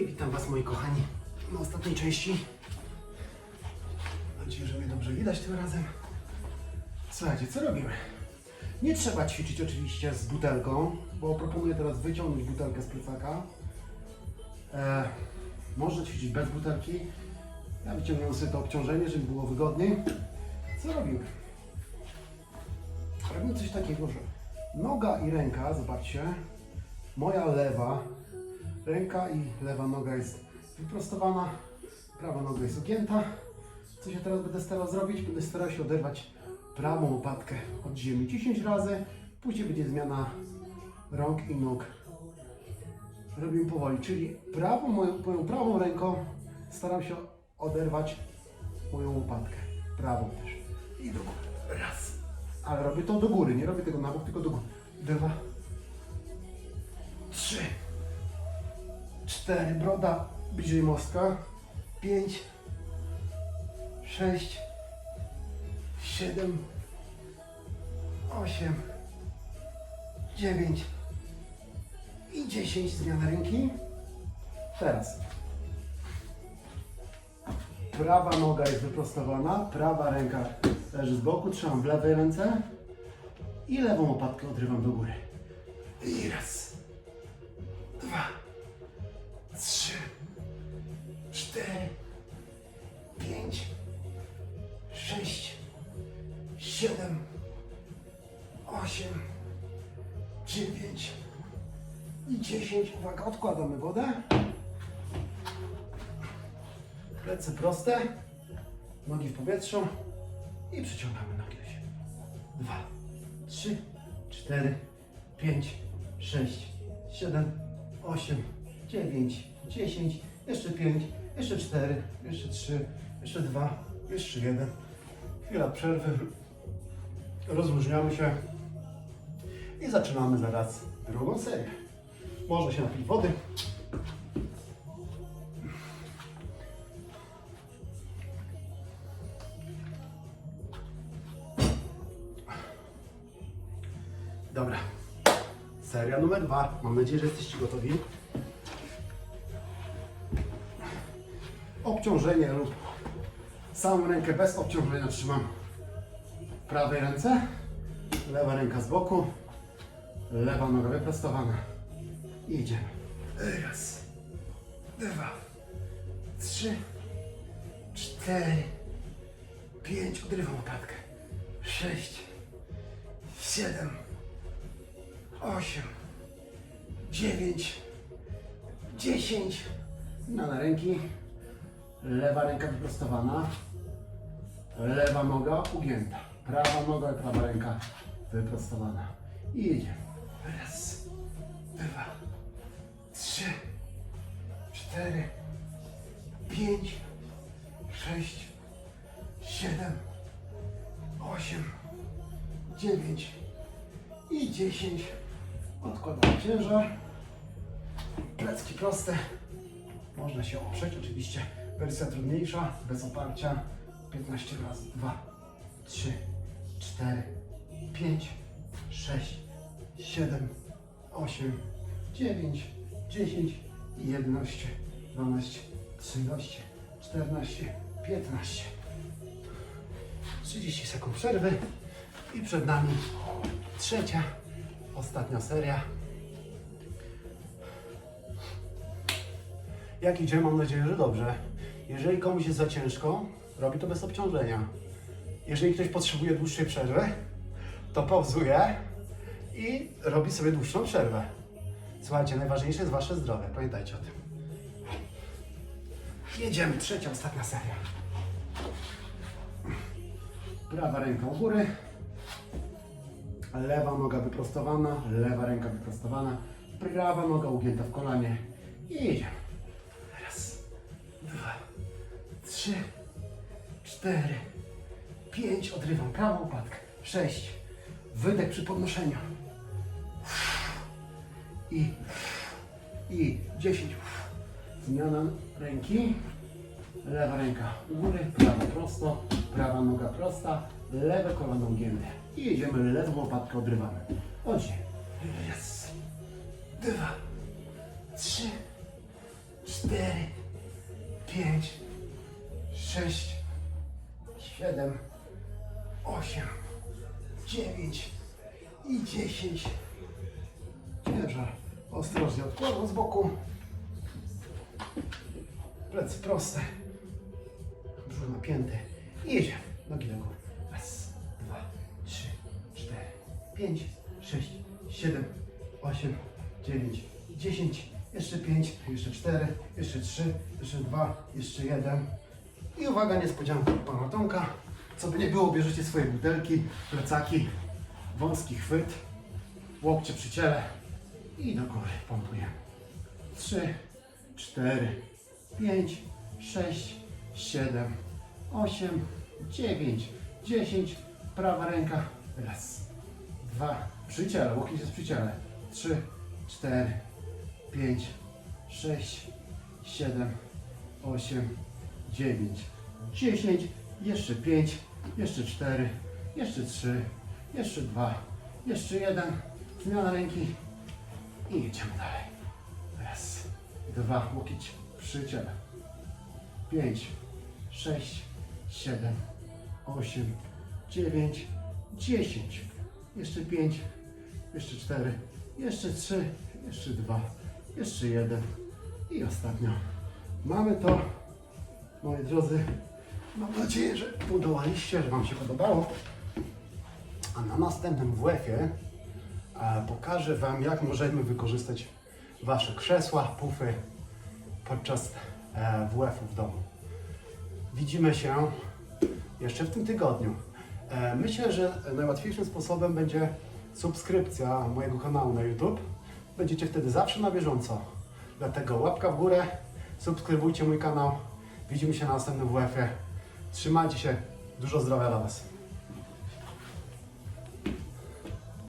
i witam Was moi kochani na ostatniej części. Mam nadzieję, że mnie dobrze widać tym razem. Słuchajcie, co robimy? Nie trzeba ćwiczyć oczywiście z butelką, bo proponuję teraz wyciągnąć butelkę z plecaka. E, można ćwiczyć bez butelki. Ja wyciągnąłem sobie to obciążenie, żeby było wygodniej. Co robimy? Robimy coś takiego, że noga i ręka, zobaczcie, moja lewa ręka i lewa noga jest wyprostowana, prawa noga jest ugięta. Co się teraz będę starał zrobić? Będę starał się oderwać prawą łopatkę od ziemi 10 razy, później będzie zmiana rąk i nóg. Robimy powoli, czyli prawą, moją, moją prawą ręką staram się oderwać moją łopatkę, prawą też. I do góry. Raz. Ale robię to do góry, nie robię tego na bok, tylko do góry. Dwa. Trzy. Cztery. Broda bliżej mostka. Pięć. Sześć. Siedem. Osiem. Dziewięć. I dziesięć. Zmiana ręki. Teraz. Prawa noga jest wyprostowana, prawa ręka leży z boku, trzymam w lewej ręce i lewą łopatkę odrywam do góry. I raz, dwa, trzy, cztery, pięć, sześć, siedem, osiem, dziewięć i dziesięć. Uwaga, odkładamy wodę. Plecy proste, nogi w powietrzu i przyciągamy nogi do siebie. Dwa, trzy, cztery, pięć, sześć, siedem, osiem, dziewięć, dziesięć, jeszcze pięć, jeszcze cztery, jeszcze trzy, jeszcze dwa, jeszcze jeden. Chwila przerwy. Rozluźniamy się i zaczynamy zaraz drugą serię. Można się napić wody. Dobra. Seria numer dwa. Mam nadzieję, że jesteście gotowi. Obciążenie lub samą rękę bez obciążenia trzymam w prawej ręce. Lewa ręka z boku. Lewa noga wyprostowana. I idziemy. Raz, dwa, trzy, cztery, pięć. Odrywam łopatkę. Sześć, siedem, osiem, dziewięć, dziesięć. Zmiana ręki. Lewa ręka wyprostowana. Lewa noga ugięta. Prawa noga i prawa ręka wyprostowana. I jedziemy. Raz, dwa, trzy, cztery, pięć, sześć, siedem, osiem, dziewięć i dziesięć. Odkładamy ciężar. Plecki proste. Można się oprzeć, oczywiście wersja trudniejsza, bez oparcia. 15 razy. 2, 3, 4, 5, 6, 7, 8, 9, 10, 11, 12, 13, 14, 15. 30 sekund przerwy i przed nami trzecia, ostatnia seria. Jak idzie? Mam nadzieję, że dobrze. Jeżeli komuś jest za ciężko, robi to bez obciążenia. Jeżeli ktoś potrzebuje dłuższej przerwy, to pauzuje i robi sobie dłuższą przerwę. Słuchajcie, najważniejsze jest Wasze zdrowie. Pamiętajcie o tym. Jedziemy. Trzecia, ostatnia seria. Prawa ręka u góry. Lewa noga wyprostowana, lewa ręka wyprostowana, prawa noga ugięta w kolanie i jedziemy. Trzy, cztery, pięć, odrywam prawą łopatkę, sześć, wydech przy podnoszeniu. I, i dziesięć, zmiana ręki, lewa ręka u góry, prawa prosto, prawa noga prosta, lewe kolano ugięte. I jedziemy lewą łopatkę odrywamy. Chodźcie. I dziesięć. Ciężar. Ostrożnie odkładam z boku. Plecy proste. Brzuch napięty. I jedziemy. Nogi do góry. Raz, dwa, trzy, cztery, pięć, sześć, siedem, osiem, dziewięć, dziesięć. Jeszcze pięć, jeszcze cztery, jeszcze trzy, jeszcze dwa, jeszcze jeden. I uwaga, niespodzianka od pana Tomka. Co by nie było, bierzecie swoje butelki, plecaki, wąski chwyt, łokcie przy ciele i do góry pompujemy. Trzy, cztery, pięć, sześć, siedem, osiem, dziewięć, dziesięć. Prawa ręka. Raz, dwa, przy ciele, łokieć jest przy ciele. Trzy, cztery, pięć, sześć, siedem, osiem, dziewięć, dziesięć. Jeszcze pięć, jeszcze cztery, jeszcze trzy, jeszcze dwa, jeszcze jeden. Zmiana ręki i jedziemy dalej. Raz, dwa, łokieć przy ciele. Pięć, sześć, siedem, osiem, dziewięć, dziesięć. Jeszcze pięć, jeszcze cztery, jeszcze trzy, jeszcze dwa, jeszcze jeden i ostatnio. Mamy to, moi drodzy. Mam nadzieję, że udołaliście, że Wam się podobało. A na następnym WF-ie e, pokażę Wam, jak możemy wykorzystać Wasze krzesła, pufy podczas e, WF-u w domu. Widzimy się jeszcze w tym tygodniu. E, myślę, że najłatwiejszym sposobem będzie subskrypcja mojego kanału na YouTube. Będziecie wtedy zawsze na bieżąco. Dlatego łapka w górę, subskrybujcie mój kanał. Widzimy się na następnym WF-ie. Trzymajcie się, dużo zdrowia dla Was.